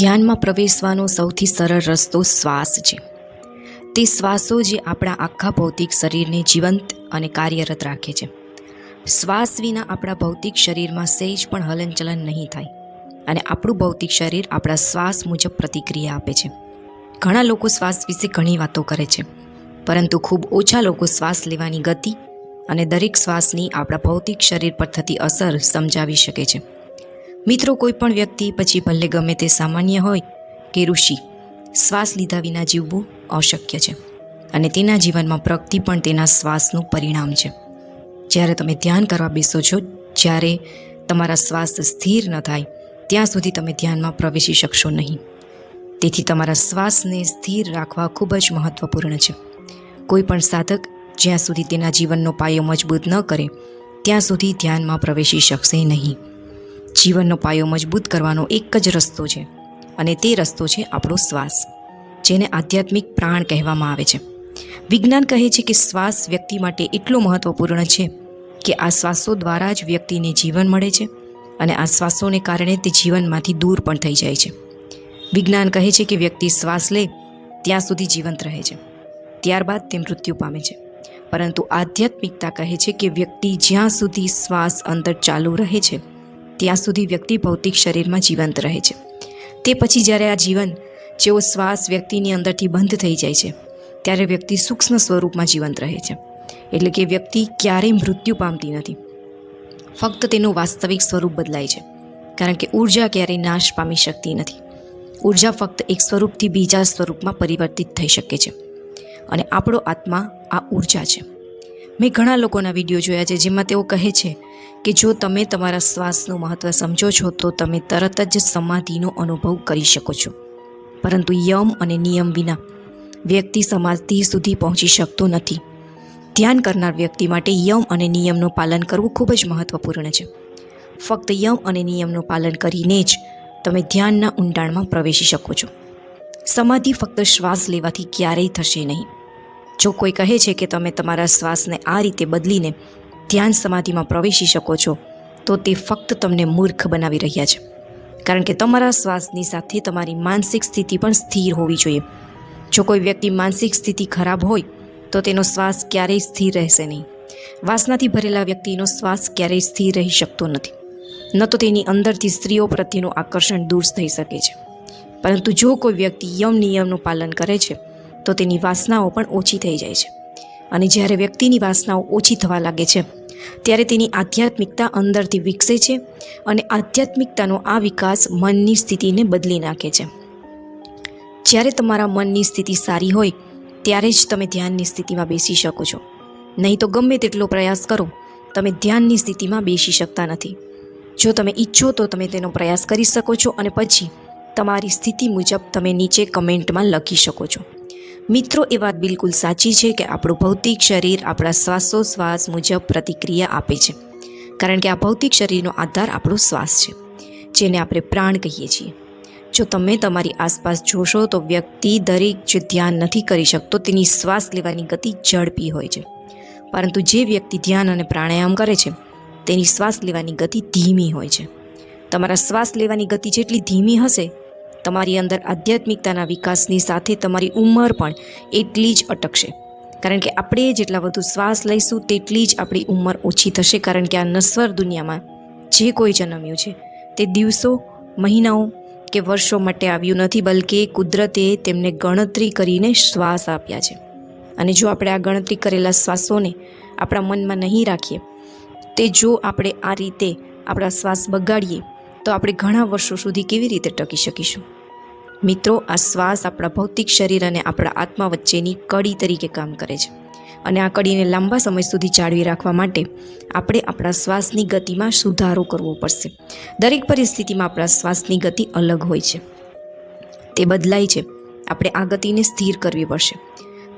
ધ્યાનમાં પ્રવેશવાનો સૌથી સરળ રસ્તો શ્વાસ છે. તે શ્વાસો જે આપણા આખા ભૌતિક શરીરને જીવંત અને કાર્યરત રાખે છે. શ્વાસ વિના આપણા ભૌતિક શરીરમાં સહેજ પણ હલનચલન નહીં થાય અને આપણું ભૌતિક શરીર આપણા શ્વાસ મુજબ પ્રતિક્રિયા આપે છે. ઘણા લોકો શ્વાસ વિશે ઘણી વાતો કરે છે, પરંતુ ખૂબ ઓછા લોકો શ્વાસ લેવાની ગતિ અને દરેક શ્વાસની આપણા ભૌતિક શરીર પર થતી અસર સમજાવી શકે છે. મિત્રો કોઈ પણ વ્યક્તિ પછી ભલે ગમે તે સામાન્ય હોય કે ઋષિ, શ્વાસ લીધા વિના જીવવું અશક્ય છે અને તેના જીવનમાં પ્રગતિ પણ તેના શ્વાસનું પરિણામ છે. જ્યારે તમે ધ્યાન કરવા બેસો છો, જ્યારે તમારા શ્વાસ સ્થિર ન થાય, ત્યાં સુધી તમે ધ્યાનમાં પ્રવેશી શકશો નહીં. તેથી તમારા શ્વાસને સ્થિર રાખવા ખૂબ જ મહત્વપૂર્ણ છે. કોઈ પણ સાધક જ્યાં સુધી તેના જીવનનો પાયો મજબૂત ન કરે, ત્યાં સુધી ધ્યાનમાં પ્રવેશી શકશે નહીં. જીવનનો પાયો મજબૂત કરવાનો એક જ રસ્તો છે અને તે રસ્તો છે આપણો શ્વાસ, જેને આધ્યાત્મિક પ્રાણ કહેવામાં આવે છે. વિજ્ઞાન કહે છે કે શ્વાસ વ્યક્તિ માટે એટલો મહત્વપૂર્ણ છે કે આ શ્વાસો દ્વારા જ વ્યક્તિને જીવન મળે છે અને આ શ્વાસોને કારણે તે જીવનમાંથી દૂર પણ થઈ જાય છે. વિજ્ઞાન કહે છે કે વ્યક્તિ શ્વાસ લે, ત્યાં સુધી જીવંત રહે છે. ત્યારબાદ તે મૃત્યુ પામે છે. પરંતુ આધ્યાત્મિકતા કહે છે કે વ્યક્તિ જ્યાં સુધી શ્વાસ અંતર ચાલુ રહે છે ત્યાં સુધી વ્યક્તિ ભૌતિક શરીરમાં જીવંત રહે છે. તે પછી જ્યારે આ જીવન જેવો શ્વાસ વ્યક્તિની અંદરથી બંધ થઈ જાય છે, ત્યારે વ્યક્તિ સૂક્ષ્મ સ્વરૂપમાં જીવંત રહે છે. એટલે કે વ્યક્તિ ક્યારેય મૃત્યુ પામતી નથી. ફક્ત તેનું વાસ્તવિક સ્વરૂપ બદલાય છે, કારણ કે ઊર્જા ક્યારેય નાશ પામી શકતી નથી. ઊર્જા ફક્ત એક સ્વરૂપથી બીજા સ્વરૂપમાં પરિવર્તિત થઈ શકે છે. અને આપણો આત્મા આ ઊર્જા છે. મેં ઘણા લોકોના વીડિયો જોયા છે જેમાં તેઓ કહે છે કે જો તમે તમારા શ્વાસનું મહત્ત્વ સમજો છો, તો તમે તરત જ સમાધિનો અનુભવ કરી શકો છો. પરંતુ યમ અને નિયમ વિના વ્યક્તિ સમાધિ સુધી પહોંચી શકતો નથી. ધ્યાન કરનાર વ્યક્તિ માટે યમ અને નિયમનું પાલન કરવું ખૂબ જ મહત્ત્વપૂર્ણ છે. ફક્ત યમ અને નિયમનું પાલન કરીને જ તમે ધ્યાનના ઊંડાણમાં પ્રવેશી શકો છો. સમાધિ ફક્ત શ્વાસ લેવાથી ક્યારેય થશે નહીં. જો કોઈ કહે છે કે તમે તમારા શ્વાસને આ રીતે બદલીને ધ્યાન સમાધિમાં પ્રવેશી શકો છો, તો તે ફક્ત તમને મૂર્ખ બનાવી રહ્યા છે. કારણ કે તમારા શ્વાસની સાથે તમારી માનસિક સ્થિતિ પણ સ્થિર હોવી જોઈએ. જો કોઈ વ્યક્તિ માનસિક સ્થિતિ ખરાબ હોય, તો તેનો શ્વાસ ક્યારેય સ્થિર રહેશે નહીં. વાસનાથી ભરેલા વ્યક્તિનો શ્વાસ ક્યારેય સ્થિર રહી શકતો નથી. ન તો તેની અંદરથી સ્ત્રીઓ પ્રત્યેનું આકર્ષણ દૂર થઈ શકે છે. પરંતુ જો કોઈ વ્યક્તિ યમ નિયમનું પાલન કરે છે તો તેની વાસનાઓ પણ ઓછી થઈ જાય છે. અને જ્યારે વ્યક્તિની વાસનાઓ ઓછી થવા લાગે છે, ત્યારે તેની આધ્યાત્મિકતા અંદરથી વિકસે છે અને આધ્યાત્મિકતાનો આ વિકાસ મનની સ્થિતિને બદલી નાખે છે. જ્યારે તમારા મનની સ્થિતિ સારી હોય, ત્યારે જ તમે ધ્યાનની સ્થિતિમાં બેસી શકો છો. નહીં તો ગમે તેટલો પ્રયાસ કરો, તમે ધ્યાનની સ્થિતિમાં બેસી શકતા નથી. જો તમે ઈચ્છો તો તમે તેનો પ્રયાસ કરી શકો છો અને પછી તમારી સ્થિતિ મુજબ તમે નીચે કમેન્ટમાં લખી શકો છો. મિત્રો, એ વાત બિલકુલ સાચી છે કે આપણું ભૌતિક શરીર આપણા શ્વાસોશ્વાસ મુજબ પ્રતિક્રિયા આપે છે. કારણ કે આ ભૌતિક શરીરનો આધાર આપણો શ્વાસ છે, જેને આપણે પ્રાણ કહીએ છીએ. જો તમે તમારી આસપાસ જોશો તો વ્યક્તિ દરેક જે ધ્યાન નથી કરી શકતો, તેની શ્વાસ લેવાની ગતિ ઝડપી હોય છે. પરંતુ જે વ્યક્તિ ધ્યાન અને પ્રાણાયામ કરે છે, તેની શ્વાસ લેવાની ગતિ ધીમી હોય છે. તમારા શ્વાસ લેવાની ગતિ જેટલી ધીમી હશે તમારી અંદર આધ્યાત્મિકતાના વિકાસની સાથે તમારી ઉંમર પણ એટલી જ અટકશે. કારણ કે આપણે જેટલા વધુ શ્વાસ લઈશું તેટલી જ આપણી ઉંમર ઓછી થશે. કારણ કે આ નશ્વર દુનિયામાં જે કોઈ જન્મ્યું છે, તે દિવસો, મહિનાઓ કે વર્ષો માટે આવ્યું નથી, બલકે કુદરતે તેમને ગણતરી કરીને શ્વાસ આપ્યા છે. અને જો આપણે આ ગણતરી કરેલા શ્વાસોને આપણા મનમાં નહીં રાખીએ, તે જો આપણે આ રીતે આપણા શ્વાસ બગાડીએ, તો આપણે ઘણા વર્ષો સુધી કેવી રીતે ટકી શકીશું? મિત્રો, આ શ્વાસ આપણા ભૌતિક શરીર અને આપણા આત્મા વચ્ચેની કડી તરીકે કામ કરે છે. અને આ કડીને લાંબા સમય સુધી જાળવી રાખવા માટે આપણે આપણા શ્વાસની ગતિમાં સુધારો કરવો પડશે. દરેક પરિસ્થિતિમાં આપણા શ્વાસની ગતિ અલગ હોય છે. તે બદલાય છે. આપણે આ ગતિને સ્થિર કરવી પડશે.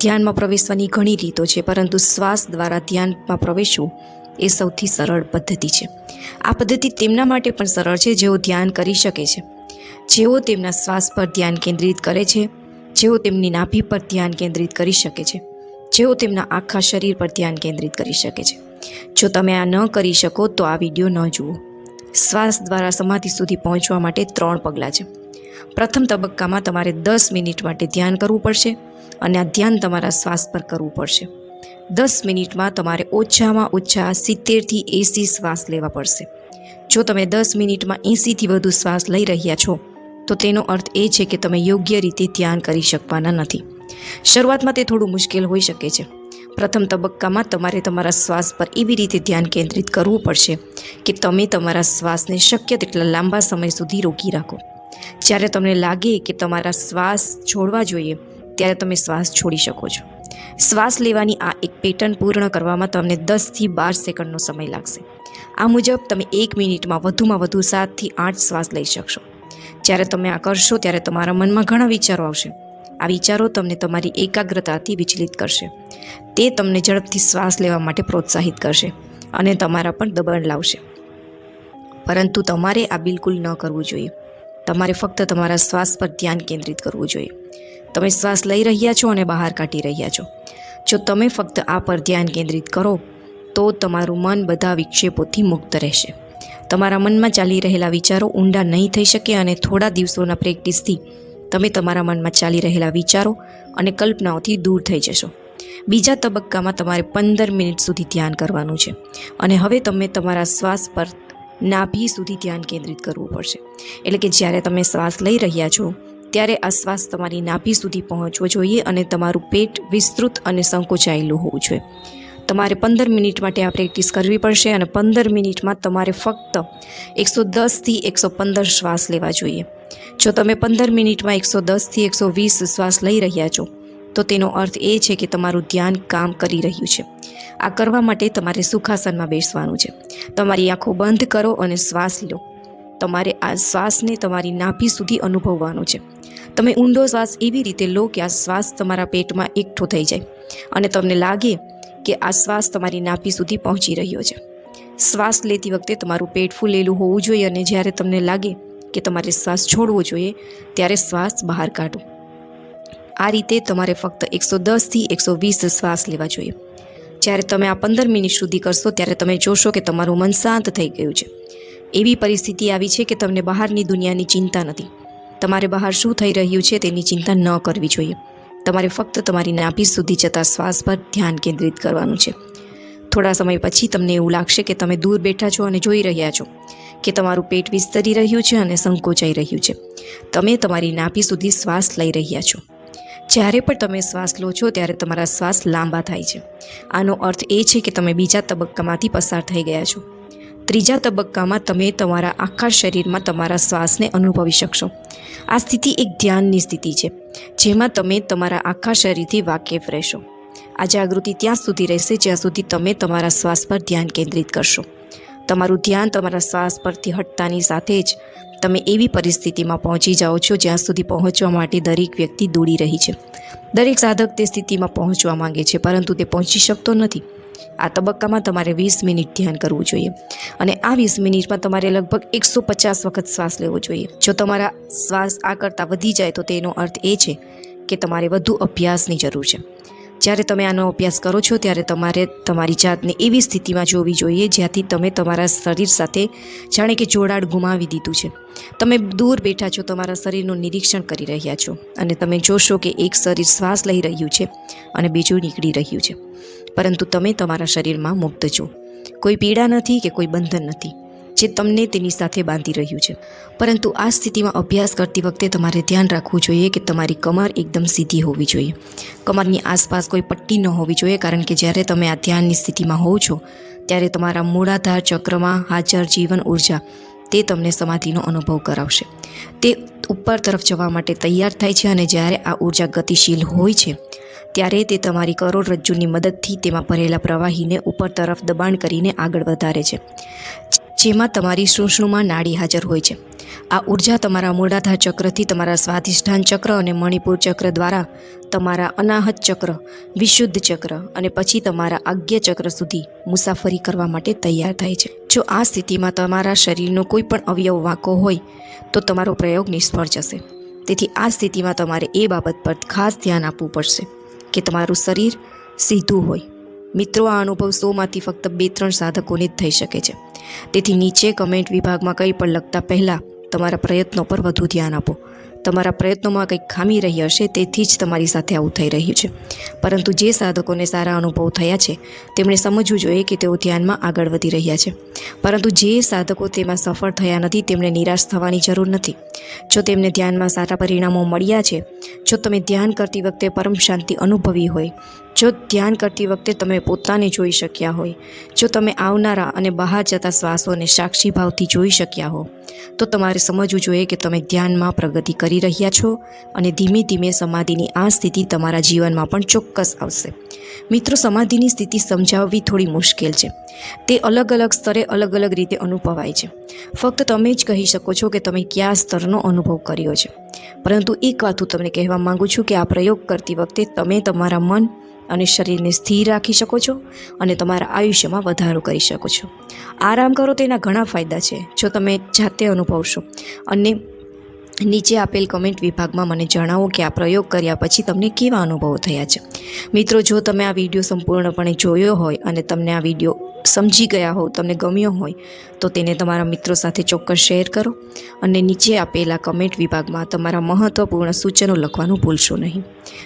ધ્યાનમાં પ્રવેશવાની ઘણી રીતો છે, પરંતુ શ્વાસ દ્વારા ધ્યાનમાં પ્રવેશવું એ સૌથી સરળ પદ્ધતિ છે. આ પદ્ધતિ તેમના માટે પણ સરળ છે, જેઓ ધ્યાન કરી શકે છે. જેઓ તેમના શ્વાસ પર ધ્યાન કેન્દ્રિત કરે છે, જેઓ તેમની નાભી પર ધ્યાન કેન્દ્રિત કરી શકે છે, જેઓ તેમના આખા શરીર પર ધ્યાન કેન્દ્રિત કરી શકે છે. જો તમે આ ન કરી શકો, તો આ વીડિયો ન જુઓ. શ્વાસ દ્વારા સમાધિ સુધી પહોંચવા માટે ત્રણ પગલાં છે. પ્રથમ તબક્કામાં તમારે દસ મિનિટ માટે ધ્યાન કરવું પડશે અને આ ધ્યાન તમારા શ્વાસ પર કરવું પડશે. દસ મિનિટમાં તમારે ઓછામાં ઓછા સિત્તેરથી એંસી શ્વાસ લેવા પડશે. જો તમે દસ મિનિટમાં એંસીથી વધુ શ્વાસ લઈ રહ્યા છો તો તેનો અર્થ એ છે કે તમે યોગ્ય રીતે ધ્યાન કરી શકવાના નથી. શરૂઆતમાં તે થોડું મુશ્કેલ હોઈ શકે છે. પ્રથમ તબક્કામાં તમારે તમારા શ્વાસ પર એવી રીતે ધ્યાન કેન્દ્રિત કરવું પડશે કે તમે તમારા શ્વાસને શક્ય તેટલા લાંબા સમય સુધી રોકી રાખો. જ્યારે તમને લાગે કે તમારા શ્વાસ છોડવા જોઈએ, ત્યારે તમે શ્વાસ છોડી શકો છો. શ્વાસ લેવાની આ એક પેટર્ન પૂર્ણ કરવામાં તમને દસથી બાર સેકન્ડનો સમય લાગશે. આ મુજબ તમે એક મિનિટમાં વધુમાં વધુ સાતથી આઠ શ્વાસ લઈ શકશો. જ્યારે તમે આ કરશો, ત્યારે તમારા મનમાં ઘણા વિચારો આવશે. આ વિચારો તમને તમારી એકાગ્રતાથી વિચલિત કરશે. તે તમને ઝડપથી શ્વાસ લેવા માટે પ્રોત્સાહિત કરશે અને તમારા પણ દબાણ લાવશે. પરંતુ તમારે આ બિલકુલ ન કરવું જોઈએ. તમારે ફક્ત તમારા શ્વાસ પર ધ્યાન કેન્દ્રિત કરવું જોઈએ. તમે શ્વાસ લઈ રહ્યા છો અને બહાર કાઢી રહ્યા છો. જો તમે ફક્ત આ પર ધ્યાન કેન્દ્રિત કરો, તો તમારું મન બધા વિક્ષેપોથી મુક્ત રહેશે. તમારા મનમાં ચાલી રહેલા વિચારો ઊંડા નહીં થઈ શકે અને થોડા દિવસોના પ્રેક્ટિસથી તમે તમારા મનમાં ચાલી રહેલા વિચારો અને કલ્પનાઓથી દૂર થઈ જશો. બીજા તબક્કામાં તમારે પંદર મિનિટ સુધી ધ્યાન કરવાનું છે અને હવે તમે તમારા શ્વાસ પર નાભી સુધી ધ્યાન કેન્દ્રિત કરવું પડશે. એટલે કે જ્યારે તમે શ્વાસ લઈ રહ્યા છો, ત્યારે આ શ્વાસ તમારી નાભી સુધી પહોંચવો જોઈએ અને તમારું પેટ વિસ્તૃત અને સંકોચાયેલું હોવું જોઈએ. તમારે પંદર મિનિટ માટે આ પ્રેક્ટિસ કરવી પડશે અને પંદર મિનિટમાં તમારે ફક્ત એકસો દસથી એકસો પંદર શ્વાસ લેવા જોઈએ. જો તમે પંદર મિનિટમાં એકસો દસથી એકસો વીસ શ્વાસ લઈ રહ્યા છો, તો તેનો અર્થ એ છે કે તમારું ધ્યાન કામ કરી રહ્યું છે. આ કરવા માટે તમારે સુખાસનમાં બેસવાનું છે. તમારી આંખો બંધ કરો અને શ્વાસ લો. તમારે આ શ્વાસને તમારી નાભી સુધી અનુભવવાનો છે. તમે ઊંડો શ્વાસ એવી રીતે લો કે આ શ્વાસ તમારા પેટમાં એકઠો થઈ જાય અને તમને લાગે કે આ શ્વાસ તમારી નાભી સુધી પહોંચી રહ્યો છે. શ્વાસ લેતી વખતે તમારું પેટ ફૂલેલું હોવું જોઈએ અને જ્યારે તમને લાગે કે તમારે શ્વાસ છોડવો જોઈએ, ત્યારે શ્વાસ બહાર કાઢો. આ રીતે તમારે ફક્ત એકસો દસથી એકસો વીસ શ્વાસ લેવા જોઈએ. જ્યારે તમે આ પંદર મિનિટ સુધી કરશો, ત્યારે તમે જોશો કે તમારું મન શાંત થઈ ગયું છે. એવી પરિસ્થિતિ આવી છે કે તમને બહારની દુનિયાની ચિંતા નથી. તમારે બહાર શું થઈ રહ્યું છે તેની ચિંતા ન કરવી જોઈએ. તમારે ફક્ત તમારી નાભી સુધી જતા શ્વાસ પર ધ્યાન કેન્દ્રિત કરવાનું છે. થોડા સમય પછી તમને એવું લાગશે કે તમે દૂર બેઠા છો અને જોઈ રહ્યા છો, કે તમારું પેટ વિસ્તરી રહ્યું છે અને સંકોચાઈ રહ્યું છે. તમે તમારી નાભી સુધી શ્વાસ લઈ રહ્યા છો. જ્યારે પણ તમે શ્વાસ લો છો ત્યારે તમારા શ્વાસ લાંબા થાય છે. આનો અર્થ એ છે કે તમે બીજા તબક્કામાંથી પસાર થઈ ગયા છો. ત્રીજા તબક્કામાં તમે તમારા આખા શરીરમાં તમારા શ્વાસને અનુભવી શકશો. આ સ્થિતિ એક ધ્યાનની સ્થિતિ છે, જેમાં તમે તમારા આખા શરીરથી વાકેફ રહેશો. આ જાગૃતિ ત્યાં સુધી રહેશે જ્યાં સુધી તમે તમારા શ્વાસ પર ધ્યાન કેન્દ્રિત કરશો. તમારું ધ્યાન તમારા શ્વાસ પરથી હટતાની સાથે જ તમે એવી પરિસ્થિતિમાં પહોંચી જાઓ છો જ્યાં સુધી પહોંચવા માટે દરેક વ્યક્તિ દોડી રહી છે. દરેક સાધક તે સ્થિતિમાં પહોંચવા માંગે છે, પરંતુ તે પહોંચી શકતો નથી. આ તબક્કામાં તમારે વીસ મિનિટ ધ્યાન કરવું જોઈએ. અને આ વીસ મિનિટમાં તમારે લગભગ એકસો પચાસ વખત શ્વાસ લેવો જોઈએ. જો તમારા શ્વાસ આ કરતાં વધી જાય તો તેનો અર્થ એ છે કે તમારે વધુ અભ્યાસની જરૂર છે. જ્યારે તમે આનો અભ્યાસ કરો છો ત્યારે તમારે તમારી જાતને એવી સ્થિતિમાં જોવી જોઈએ જ્યાંથી તમે તમારા શરીર સાથે જાણે કે જોડાણ ગુમાવી દીધું છે. તમે દૂર બેઠા છો, તમારા શરીરનું નિરીક્ષણ કરી રહ્યા છો અને તમે જોશો કે એક શરીર શ્વાસ લઈ રહ્યું છે અને બીજું નીકળી રહ્યું છે. પરંતુ તમે તમારા શરીરમાં મુક્ત છો. કોઈ પીડા નથી કે કોઈ બંધન નથી, જે તમને તેની સાથે બાંધી રહ્યું છે. પરંતુ આ સ્થિતિમાં અભ્યાસ કરતી વખતે તમારે ધ્યાન રાખવું જોઈએ કે તમારી કમર એકદમ સીધી હોવી જોઈએ. કમરની આસપાસ કોઈ પટ્ટી ન હોવી જોઈએ કારણ કે જ્યારે તમે આ ધ્યાનની સ્થિતિમાં હોવ છો, ત્યારે તમારા મૂળાધાર ચક્રમાં હાજર જીવન ઊર્જા તે તમને સમાધિનો અનુભવ કરાવશે. તે ઉપર તરફ જવા માટે તૈયાર થાય છે અને જ્યારે આ ઊર્જા ગતિશીલ હોય છે ત્યારે તે તમારી કરોડરજ્જુની મદદથી તેમાં ભરેલા પ્રવાહીને ઉપર તરફ દબાણ કરીને આગળ વધારે છે, જેમાં તમારી સૂક્ષ્મમાં નાડી હાજર હોય છે. આ ઊર્જા તમારા મૂળાધાર ચક્રથી તમારા સ્વાધિષ્ઠાન ચક્ર અને મણિપુર ચક્ર દ્વારા તમારા અનાહત ચક્ર, વિશુદ્ધ ચક્ર અને પછી તમારા આજ્ઞ ચક્ર સુધી મુસાફરી કરવા માટે તૈયાર થાય છે. જો આ સ્થિતિમાં તમારા શરીરનો કોઈ પણ અવયવ વાંકો હોય, તો તમારો પ્રયોગ નિષ્ફળ જશે. તેથી આ સ્થિતિમાં તમારે એ બાબત પર ખાસ ધ્યાન આપવું પડશે. કે તમારું શરીર સીધું હોય. મિત્રો, આ અનુભવ સોમાંથી ફક્ત બે ત્રણ સાધકોને જ થઈ શકે છે. તેથી નીચે કમેન્ટ વિભાગમાં કંઈ પણ લખતા પહેલાં તમારા પ્રયત્નો પર વધુ ધ્યાન આપો. તમારા પ્રયત્નોમાં કંઈક ખામી રહી હશે, તેથી જ તમારી સાથે આવું થઈ રહ્યું છે. પરંતુ જે સાધકોને સારા અનુભવ થયા છે, તેમણે સમજવું જોઈએ કે તેઓ ધ્યાનમાં આગળ વધી રહ્યા છે. પરંતુ જે સાધકો તેમાં સફળ થયા નથી તેમણે નિરાશ થવાની જરૂર નથી. જો તેમને ધ્યાનમાં સારા પરિણામો મળ્યા છે, જો તમે ધ્યાન કરતી વખતે પરમ શાંતિ અનુભવી હોય જો ધ્યાન કરતી વખતે તમે પોતાને જોઈ શક્યા હોય, જો તમે આવનારા અને બહાર જતા શ્વાસોને સાક્ષી ભાવથી જોઈ શક્યા હો, તો તમારે સમજવું જોઈએ કે તમે ધ્યાનમાં પ્રગતિ કરી રહ્યા છો અને ધીમે ધીમે સમાધિની આ સ્થિતિ તમારા જીવનમાં પણ ચોક્કસ આવશે. મિત્રો, સમાધિની સ્થિતિ સમજાવવી થોડી મુશ્કેલ છે. તે અલગ અલગ સ્તરે અલગ અલગ રીતે અનુભવાય છે. ફક્ત તમે જ કહી શકો છો કે તમે કયા સ્તરનો અનુભવ કર્યો છે. પરંતુ એક વાત હું તમને કહેવા માગું છું કે આ પ્રયોગ કરતી વખતે તમે તમારા મન અને શરીરને સ્થિર રાખી શકો છો અને તમારા આયુષ્યમાં વધારો કરી શકો છો. આરામ કરો તેના ઘણા ફાયદા છે. જો તમે જાતે અનુભવશો અને નીચે આપેલ કમેન્ટ વિભાગમાં મને જણાવો કે આ પ્રયોગ કર્યા પછી તમને કેવા અનુભવો થયા છે. મિત્રો, જો તમે આ વીડિયો સંપૂર્ણપણે જોયો હોય અને તમને આ વીડિયો સમજી ગયા હોવ, તમને ગમ્યો હોય, તો તેને તમારા મિત્રો સાથે ચોક્કસ શેર કરો અને નીચે આપેલા કમેન્ટ વિભાગમાં તમારા મહત્ત્વપૂર્ણ સૂચનો લખવાનું ભૂલશો નહીં.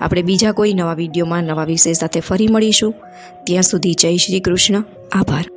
આપણે બીજા કોઈ નવા વિડીયોમાં નવા વિષય સાથે ફરી મળીશું. ત્યાં સુધી જય શ્રી કૃષ્ણ. આભાર.